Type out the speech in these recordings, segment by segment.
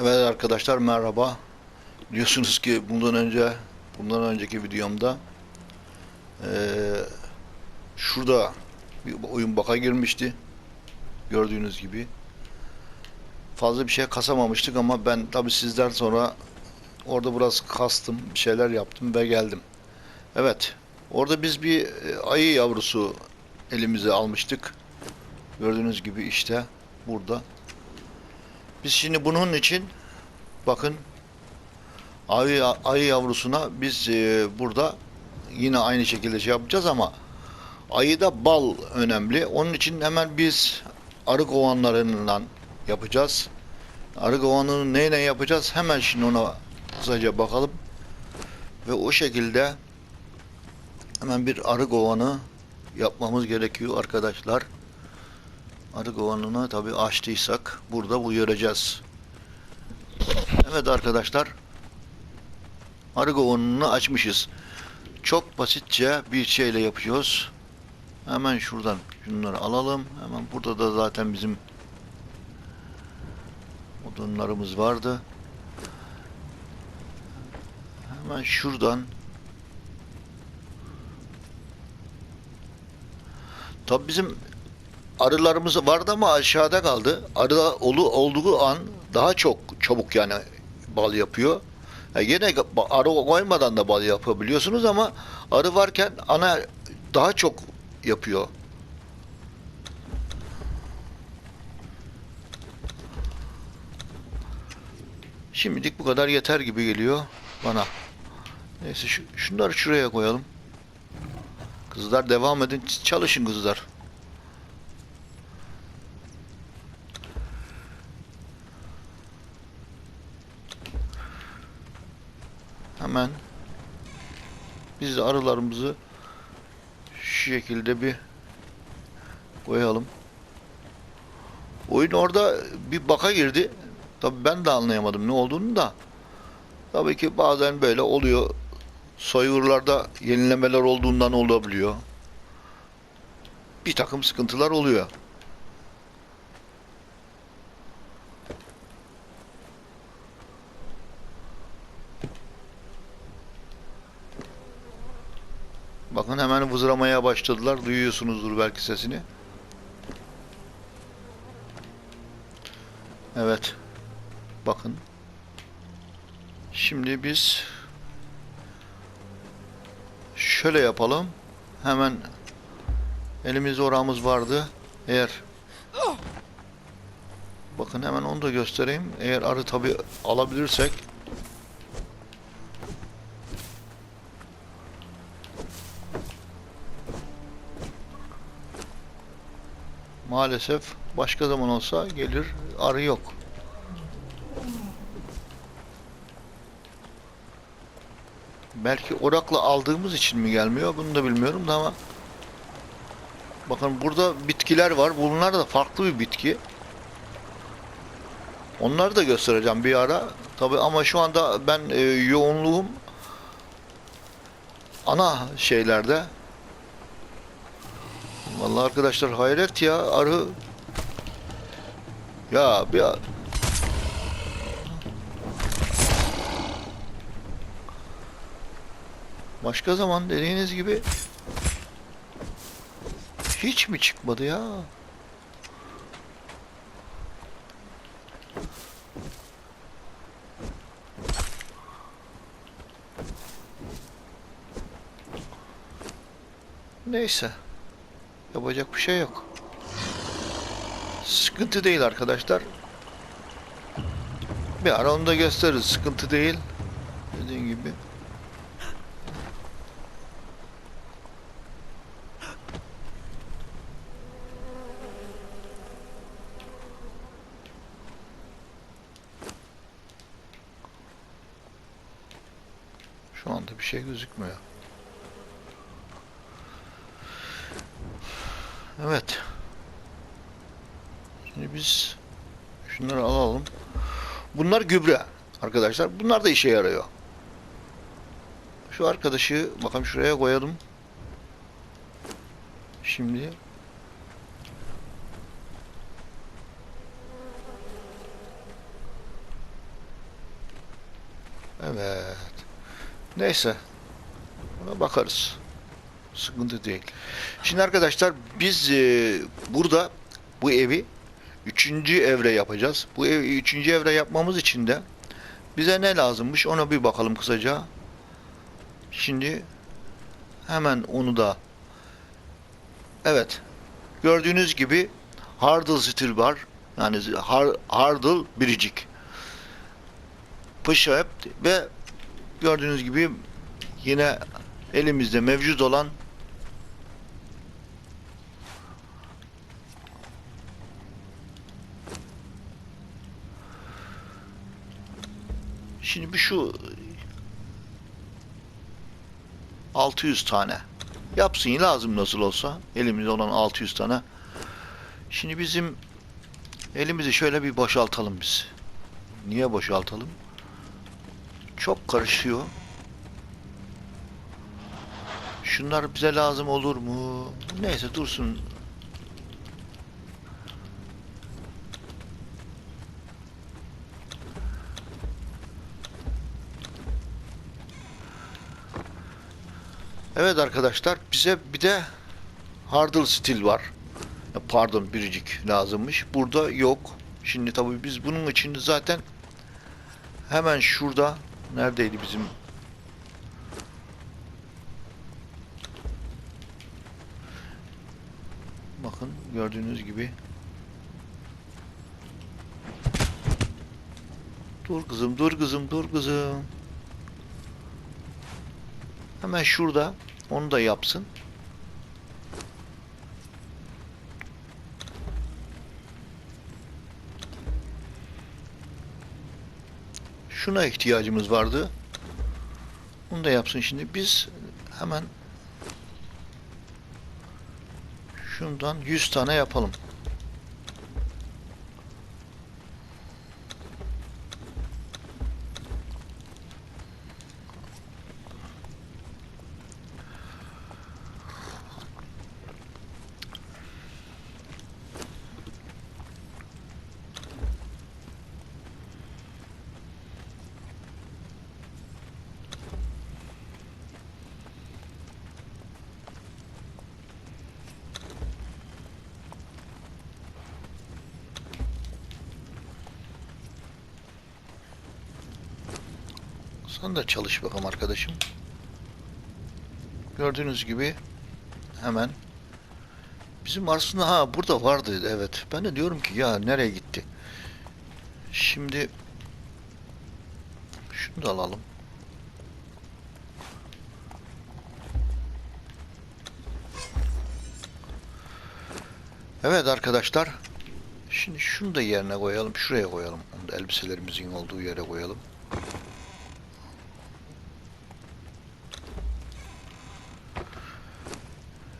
Evet arkadaşlar merhaba. Biliyorsunuz ki bundan önce bundan önceki videomda eee, şurada bir oyun baka girmişti. Gördüğünüz gibi. Fazla bir şey kasamamıştık ama ben tabi sizden sonra orada biraz kastım, bir şeyler yaptım ve geldim. Evet. Orada biz bir e, ayı yavrusu elimize almıştık. Gördüğünüz gibi işte burada. Biz şimdi bunun için bakın ayı, ayı yavrusuna biz e, burada yine aynı şekilde şey yapacağız ama ayıda bal önemli. Onun için hemen biz arı kovanlarından yapacağız. Arı kovanını neyle yapacağız? Hemen şimdi ona kısaca bakalım. Ve o şekilde hemen bir arı kovanı yapmamız gerekiyor arkadaşlar. Arı kovanını tabi açtıysak burada bu göreceğiz. Evet arkadaşlar. Arı kovanını açmışız. Çok basitçe bir şeyle yapıyoruz. Hemen şuradan şunları alalım. Hemen burada da zaten bizim odunlarımız vardı. Hemen şuradan Tabi bizim arılarımız vardı ama aşağıda kaldı. Arı olu, olduğu an daha çok çabuk yani bal yapıyor. Ya yine arı koymadan da bal yapabiliyorsunuz ama arı varken ana daha çok yapıyor. Şimdilik bu kadar yeter gibi geliyor bana. Neyse şu, şunları şuraya koyalım. Kızlar devam edin. Çalışın kızlar. Hemen biz de arılarımızı şu şekilde bir koyalım. Oyun orada bir baka girdi. Tabii ben de anlayamadım ne olduğunu da. Tabii ki bazen böyle oluyor. Soyurlarda yenilemeler olduğundan olabiliyor. Bir takım sıkıntılar oluyor. Bakın hemen vızıramaya başladılar. Duyuyorsunuzdur belki sesini. Evet. Bakın. Şimdi biz şöyle yapalım. Hemen elimizde oramız vardı. Eğer bakın hemen onu da göstereyim. Eğer arı tabi alabilirsek maalesef başka zaman olsa gelir arı yok. Belki orakla aldığımız için mi gelmiyor bunu da bilmiyorum da ama bakın burada bitkiler var. Bunlar da farklı bir bitki. Onları da göstereceğim bir ara. Tabi ama şu anda ben e, yoğunluğum ana şeylerde. Vallahi arkadaşlar hayret ya arı ya bir Başka zaman dediğiniz gibi hiç mi çıkmadı ya? Neyse. Yapacak bir şey yok. Sıkıntı değil arkadaşlar. Bir ara onu da gösteririz. Sıkıntı değil. Dediğim gibi. Şu anda bir şey gözükmüyor. Evet. Şimdi biz şunları alalım. Bunlar gübre arkadaşlar. Bunlar da işe yarıyor. Şu arkadaşı bakalım şuraya koyalım. Şimdi Evet. Neyse. Buna bakarız. Sıkıntı değil. Şimdi arkadaşlar biz e, burada bu evi üçüncü evre yapacağız. Bu evi üçüncü evre yapmamız için de bize ne lazımmış ona bir bakalım kısaca. Şimdi hemen onu da Evet. Gördüğünüz gibi hardle steel var. Yani har, biricik. Push up ve gördüğünüz gibi yine elimizde mevcut olan Şimdi bir şu 600 tane yapsın lazım nasıl olsa elimizde olan 600 tane. Şimdi bizim elimizi şöyle bir boşaltalım biz. Niye boşaltalım? Çok karışıyor. Şunlar bize lazım olur mu? Neyse dursun. Evet arkadaşlar bize bir de hardle steel var. Pardon biricik lazımmış. Burada yok. Şimdi tabii biz bunun için zaten hemen şurada neredeydi bizim Bakın gördüğünüz gibi Dur kızım, dur kızım, dur kızım. Hemen şurada onu da yapsın. Şuna ihtiyacımız vardı. Onu da yapsın şimdi. Biz hemen şundan 100 tane yapalım. Sen de çalış bakalım arkadaşım. Gördüğünüz gibi hemen bizim aslında ha burada vardı evet. Ben de diyorum ki ya nereye gitti? Şimdi şunu da alalım. Evet arkadaşlar. Şimdi şunu da yerine koyalım. Şuraya koyalım. Elbiselerimizin olduğu yere koyalım.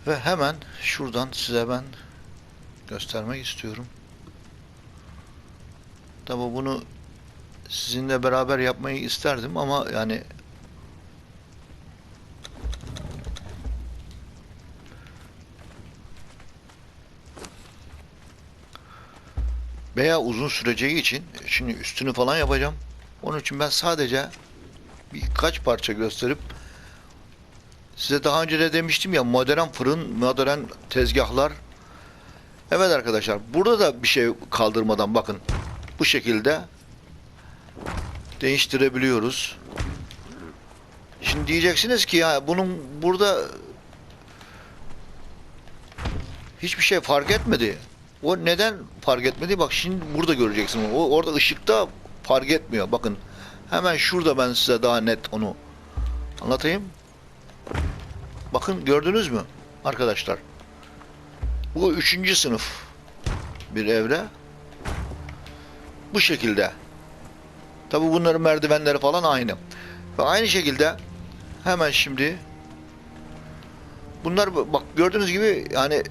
Ve hemen şuradan size ben göstermek istiyorum. Tabi bunu sizinle beraber yapmayı isterdim ama yani veya uzun süreceği için şimdi üstünü falan yapacağım. Onun için ben sadece birkaç parça gösterip Size daha önce de demiştim ya modern fırın, modern tezgahlar. Evet arkadaşlar burada da bir şey kaldırmadan bakın bu şekilde değiştirebiliyoruz. Şimdi diyeceksiniz ki ya bunun burada hiçbir şey fark etmedi. O neden fark etmedi? Bak şimdi burada göreceksin. O orada ışıkta fark etmiyor. Bakın hemen şurada ben size daha net onu anlatayım. Bakın gördünüz mü arkadaşlar? Bu üçüncü sınıf bir evre. Bu şekilde. Tabi bunların merdivenleri falan aynı. Ve aynı şekilde hemen şimdi bunlar bak gördüğünüz gibi yani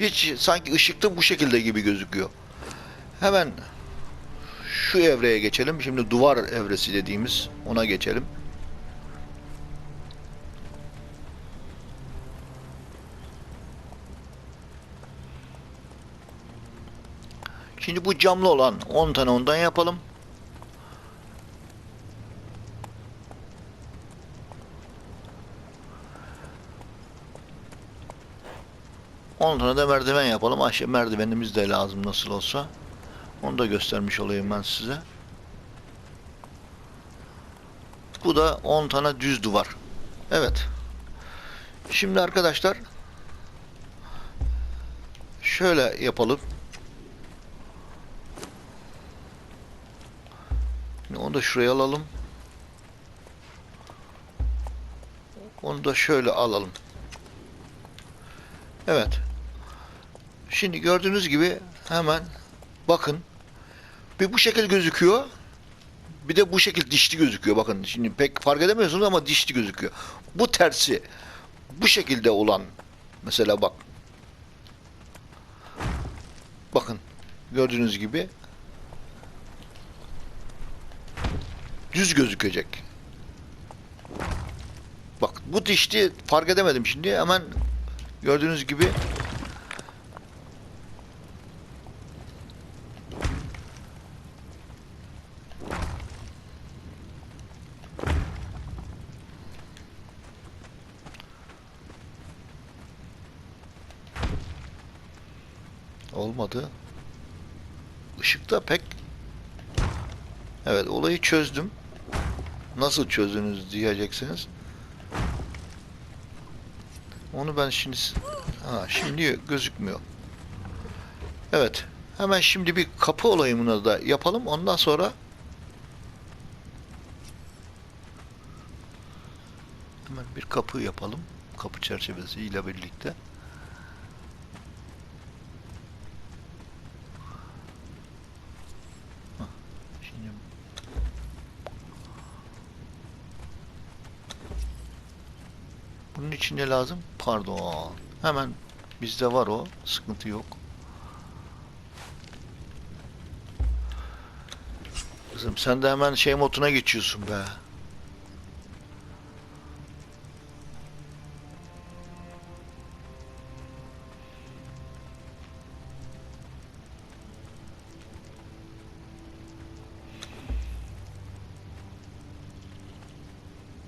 hiç sanki ışıkta bu şekilde gibi gözüküyor. Hemen şu evreye geçelim. Şimdi duvar evresi dediğimiz ona geçelim. Şimdi bu camlı olan 10 tane ondan yapalım. On tane de merdiven yapalım. Aşağı merdivenimiz de lazım nasıl olsa. Onu da göstermiş olayım ben size. Bu da 10 tane düz duvar. Evet. Şimdi arkadaşlar şöyle yapalım. Onu da şuraya alalım. Onu da şöyle alalım. Evet. Şimdi gördüğünüz gibi hemen bakın. Bir bu şekil gözüküyor. Bir de bu şekil dişli gözüküyor. Bakın şimdi pek fark edemiyorsunuz ama dişli gözüküyor. Bu tersi. Bu şekilde olan mesela bak. Bakın gördüğünüz gibi düz gözükecek. Bak bu dişli fark edemedim şimdi hemen gördüğünüz gibi olmadı. Işıkta pek Evet olayı çözdüm. Nasıl çözdünüz diyeceksiniz. Onu ben şimdi ha, şimdi gözükmüyor. Evet. Hemen şimdi bir kapı olayını da yapalım. Ondan sonra hemen bir kapı yapalım. Kapı çerçevesiyle birlikte. Hah, Şimdi Bunun için ne lazım? Pardon. Hemen bizde var o. Sıkıntı yok. Kızım sen de hemen şey moduna geçiyorsun be.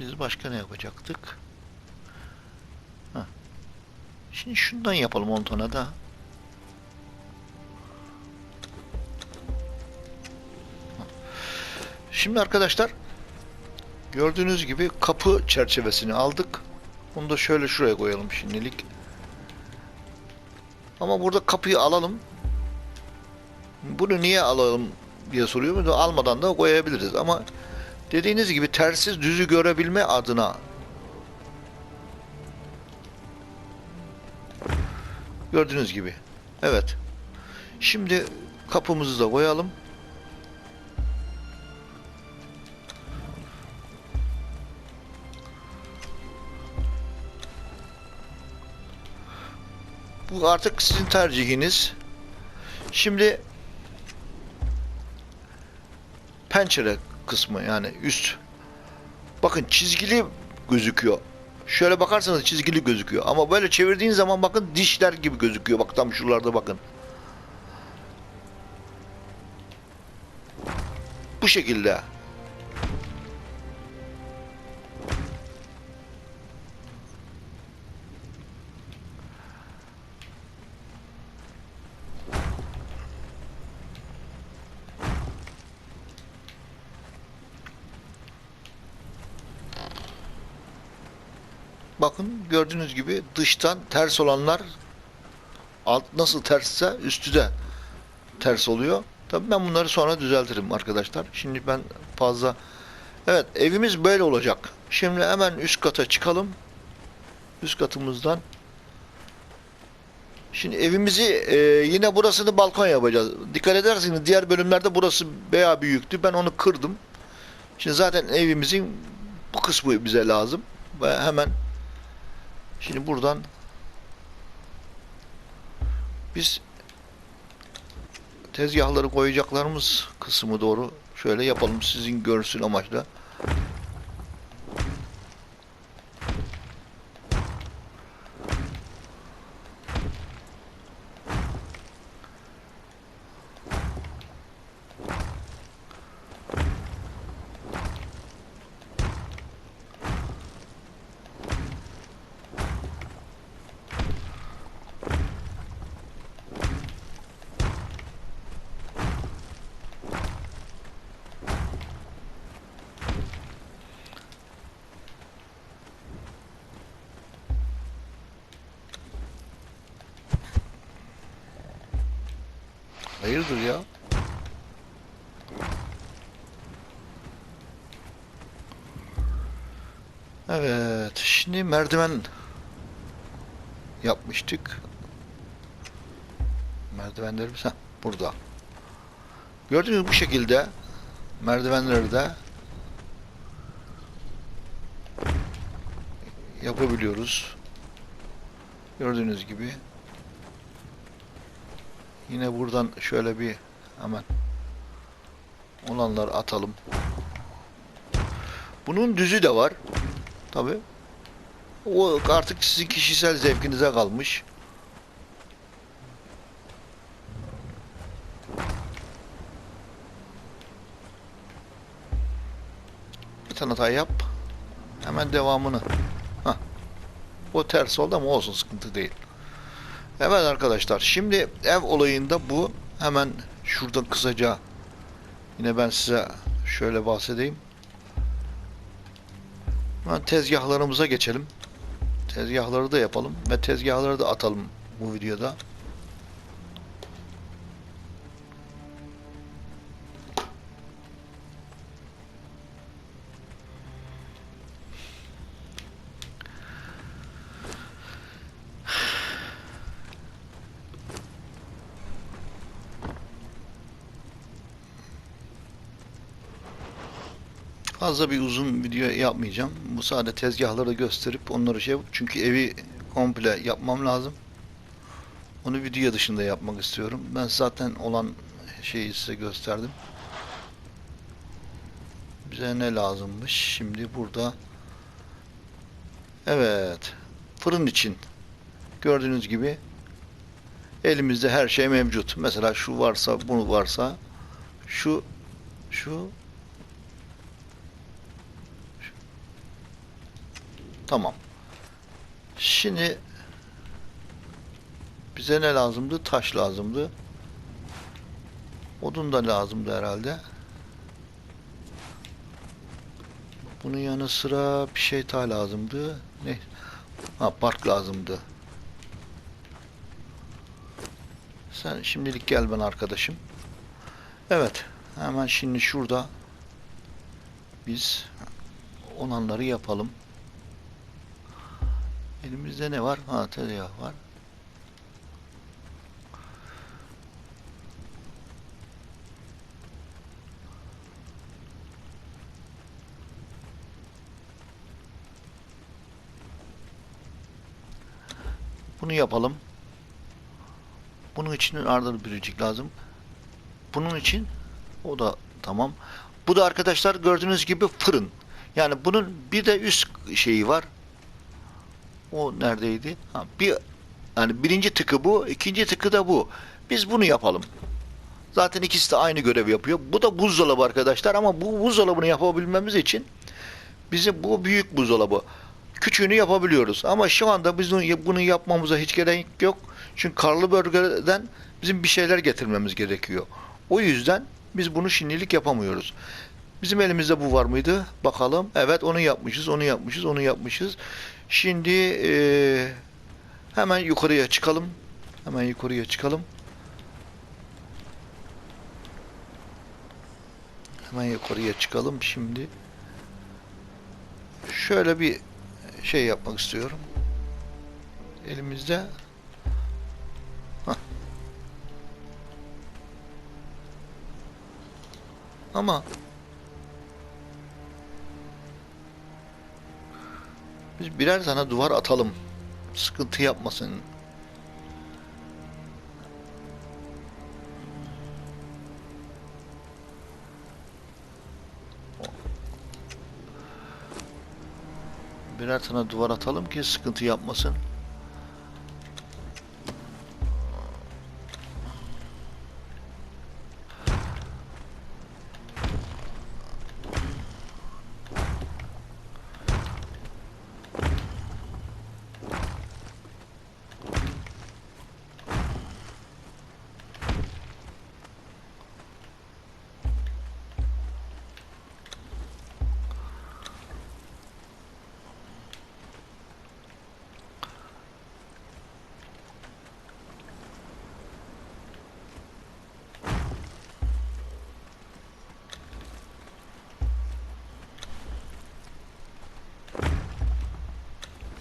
Biz başka ne yapacaktık? Heh. Şimdi şundan yapalım 10 tane daha. Şimdi arkadaşlar gördüğünüz gibi kapı çerçevesini aldık. Bunu da şöyle şuraya koyalım şimdilik. Ama burada kapıyı alalım. Bunu niye alalım diye soruyor mu? Almadan da koyabiliriz ama dediğiniz gibi tersiz düzü görebilme adına gördüğünüz gibi. Evet. Şimdi kapımızı da koyalım. Bu artık sizin tercihiniz. Şimdi pencere kısmı yani üst. Bakın çizgili gözüküyor. Şöyle bakarsanız çizgili gözüküyor. Ama böyle çevirdiğin zaman bakın dişler gibi gözüküyor. Bak tam şuralarda bakın. Bu şekilde. Bakın gördüğünüz gibi dıştan ters olanlar alt nasıl tersse üstü de ters oluyor. Tabii ben bunları sonra düzeltirim arkadaşlar. Şimdi ben fazla Evet evimiz böyle olacak. Şimdi hemen üst kata çıkalım. Üst katımızdan Şimdi evimizi e, yine burasını balkon yapacağız. Dikkat ederseniz diğer bölümlerde burası bayağı büyüktü. Ben onu kırdım. Şimdi zaten evimizin bu kısmı bize lazım. Ve hemen Şimdi buradan biz tezgahları koyacaklarımız kısmı doğru şöyle yapalım sizin görsün amaçla. Evet, şimdi merdiven yapmıştık. Merdivenlerimiz ha burada. Gördüğünüz bu şekilde merdivenleri de yapabiliyoruz. Gördüğünüz gibi. Yine buradan şöyle bir hemen olanları atalım. Bunun düzü de var. Tabi. O artık sizin kişisel zevkinize kalmış. Bir tane daha yap. Hemen devamını. Hah. O ters oldu ama olsun sıkıntı değil. Evet arkadaşlar şimdi ev olayında bu. Hemen şurada kısaca yine ben size şöyle bahsedeyim. Hemen tezgahlarımıza geçelim. Tezgahları da yapalım ve tezgahları da atalım bu videoda. Fazla bir uzun video yapmayacağım. Bu sadece tezgahları gösterip onları şey çünkü evi komple yapmam lazım. Onu video dışında yapmak istiyorum. Ben zaten olan şeyi size gösterdim. Bize ne lazımmış? Şimdi burada Evet. Fırın için gördüğünüz gibi elimizde her şey mevcut. Mesela şu varsa, bunu varsa şu şu Tamam. Şimdi bize ne lazımdı? Taş lazımdı. Odun da lazımdı herhalde. Bunun yanı sıra bir şey daha lazımdı. Ne? Ha park lazımdı. Sen şimdilik gel ben arkadaşım. Evet. Hemen şimdi şurada biz olanları yapalım. Elimizde ne var? Ha tereyağı var. Bunu yapalım. Bunun için ardalı biricik lazım. Bunun için o da tamam. Bu da arkadaşlar gördüğünüz gibi fırın. Yani bunun bir de üst şeyi var. O neredeydi? Ha, bir yani birinci tıkı bu, ikinci tıkı da bu. Biz bunu yapalım. Zaten ikisi de aynı görev yapıyor. Bu da buzdolabı arkadaşlar ama bu buzdolabını yapabilmemiz için bizim bu büyük buzdolabı. Küçüğünü yapabiliyoruz. Ama şu anda bizim bunu yapmamıza hiç gerek yok. Çünkü karlı bölgeden bizim bir şeyler getirmemiz gerekiyor. O yüzden biz bunu şimdilik yapamıyoruz. Bizim elimizde bu var mıydı? Bakalım. Evet onu yapmışız, onu yapmışız, onu yapmışız. Şimdi e, hemen yukarıya çıkalım. Hemen yukarıya çıkalım. Hemen yukarıya çıkalım şimdi. Şöyle bir şey yapmak istiyorum. Elimizde Hah. Ama Biz birer tane duvar atalım. Sıkıntı yapmasın. Birer tane duvar atalım ki sıkıntı yapmasın.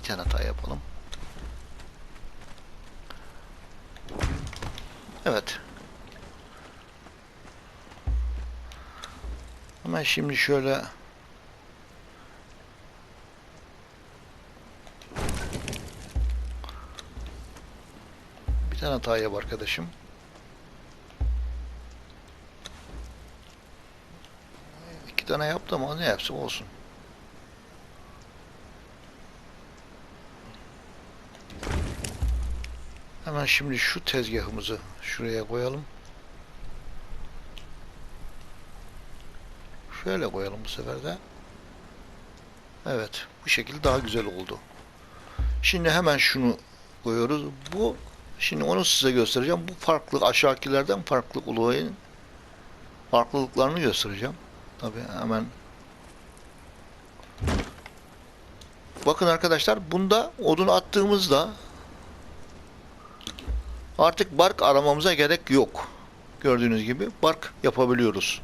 Tane hata yapalım. Evet. Hemen şimdi şöyle bir tane hata yap arkadaşım. İki tane yaptım ama ne yapsam olsun. Hemen şimdi şu tezgahımızı şuraya koyalım. Şöyle koyalım bu sefer de. Evet, bu şekilde daha güzel oldu. Şimdi hemen şunu koyuyoruz. Bu şimdi onu size göstereceğim. Bu farklı aşağıkilerden farklı olayın farklılıklarını göstereceğim. Tabii hemen Bakın arkadaşlar bunda odun attığımızda artık bark aramamıza gerek yok. Gördüğünüz gibi bark yapabiliyoruz.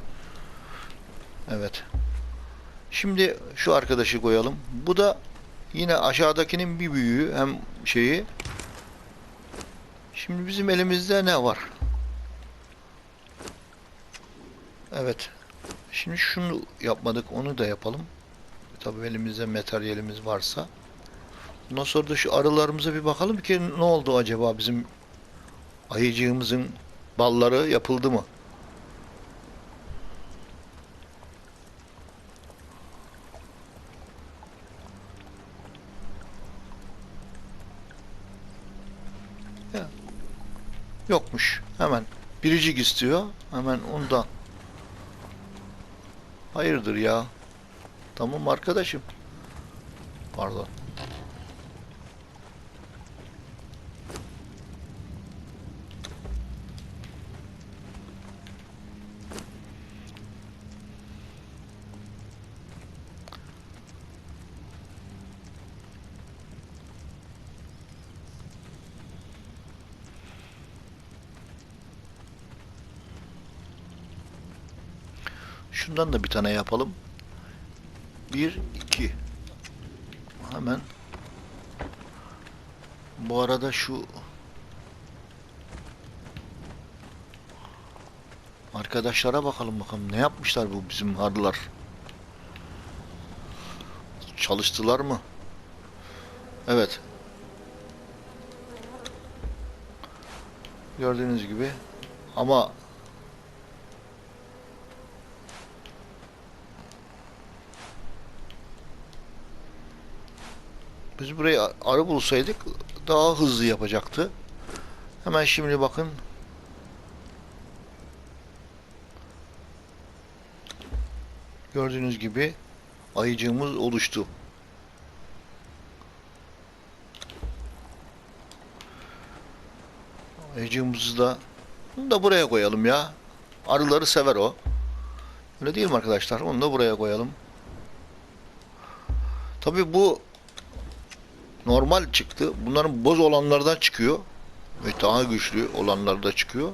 Evet. Şimdi şu arkadaşı koyalım. Bu da yine aşağıdakinin bir büyüğü hem şeyi. Şimdi bizim elimizde ne var? Evet. Şimdi şunu yapmadık. Onu da yapalım. Tabii elimizde materyalimiz varsa. Ondan sonra da şu arılarımıza bir bakalım ki ne oldu acaba bizim ayıcığımızın balları yapıldı mı? Yokmuş. Hemen biricik istiyor. Hemen ondan. Hayırdır ya? Tamam arkadaşım. Pardon. Şundan da bir tane yapalım. Bir, iki. Hemen. Bu arada şu arkadaşlara bakalım bakalım ne yapmışlar bu bizim harlılar. Çalıştılar mı? Evet. Gördüğünüz gibi ama Biz burayı arı bulsaydık daha hızlı yapacaktı. Hemen şimdi bakın. Gördüğünüz gibi ayıcığımız oluştu. Ayıcığımızı da bunu da buraya koyalım ya. Arıları sever o. Öyle değil mi arkadaşlar? Onu da buraya koyalım. Tabii bu normal çıktı. Bunların boz olanlardan çıkıyor. Ve daha güçlü olanlar da çıkıyor.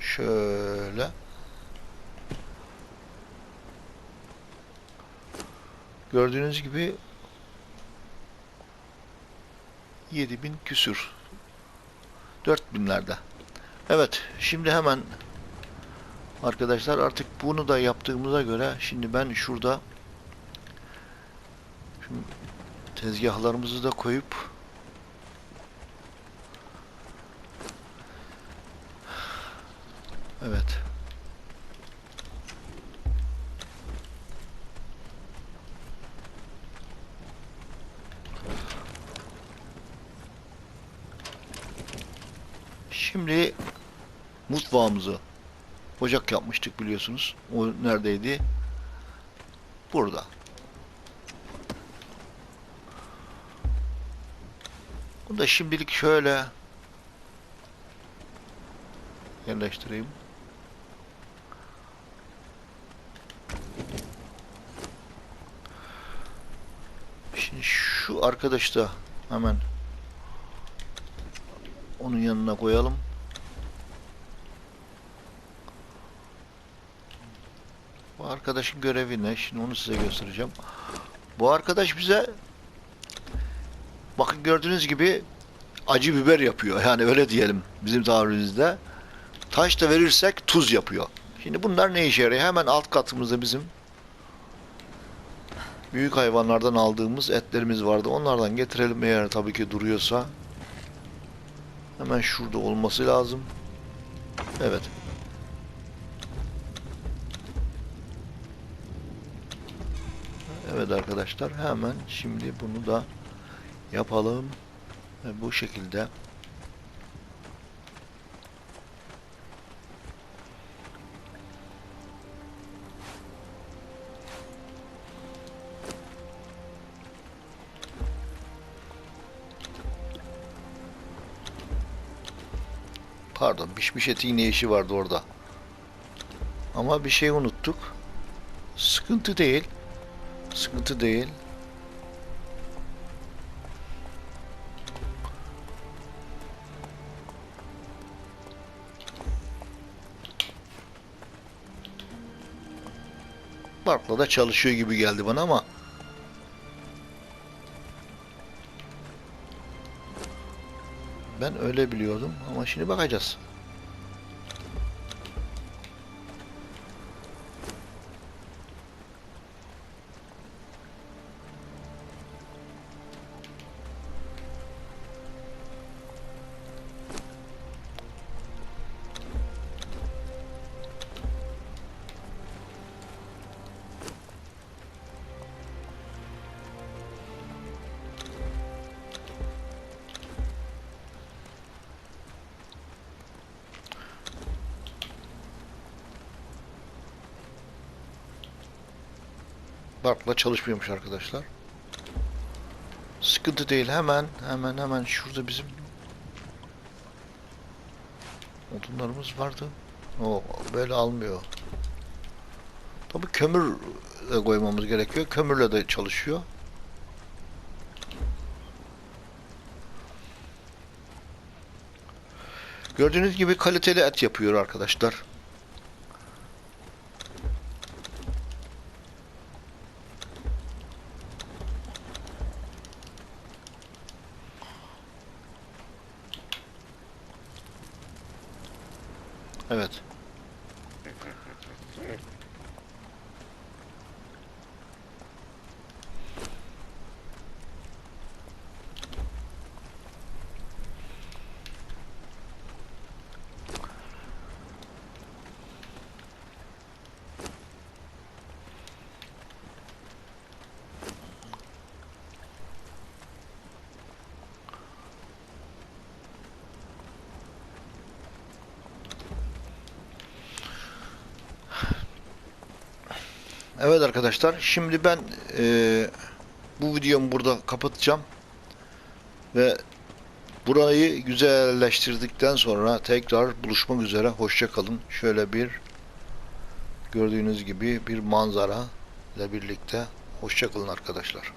Şöyle. Gördüğünüz gibi 7000 küsür. 4000'lerde. Evet, şimdi hemen arkadaşlar artık bunu da yaptığımıza göre şimdi ben şurada Şimdi tezgahlarımızı da koyup Evet. Şimdi mutfağımızı ocak yapmıştık biliyorsunuz. O neredeydi? Burada. Bunu da şimdilik şöyle yerleştireyim. Şimdi şu arkadaş da hemen onun yanına koyalım. Bu arkadaşın görevi ne? Şimdi onu size göstereceğim. Bu arkadaş bize bakın gördüğünüz gibi acı biber yapıyor. Yani öyle diyelim bizim tabirimizde. Taş da verirsek tuz yapıyor. Şimdi bunlar ne işe yarıyor? Hemen alt katımızda bizim büyük hayvanlardan aldığımız etlerimiz vardı. Onlardan getirelim eğer tabii ki duruyorsa. Hemen şurada olması lazım. Evet. Evet arkadaşlar hemen şimdi bunu da yapalım. Ve bu şekilde Pardon, pişmiş etin ne işi vardı orada? Ama bir şey unuttuk. Sıkıntı değil. Sıkıntı değil. Barkla da çalışıyor gibi geldi bana ama ben öyle biliyordum ama şimdi bakacağız. Barkla çalışmıyormuş arkadaşlar. Sıkıntı değil. Hemen hemen hemen şurada bizim odunlarımız vardı. O böyle almıyor. Tabii kömür koymamız gerekiyor. Kömürle de çalışıyor. Gördüğünüz gibi kaliteli et yapıyor arkadaşlar. Evet. Evet arkadaşlar, şimdi ben eee, bu videomu burada kapatacağım ve burayı güzelleştirdikten sonra tekrar buluşmak üzere. Hoşça kalın. Şöyle bir gördüğünüz gibi bir manzara ile birlikte hoşça kalın arkadaşlar.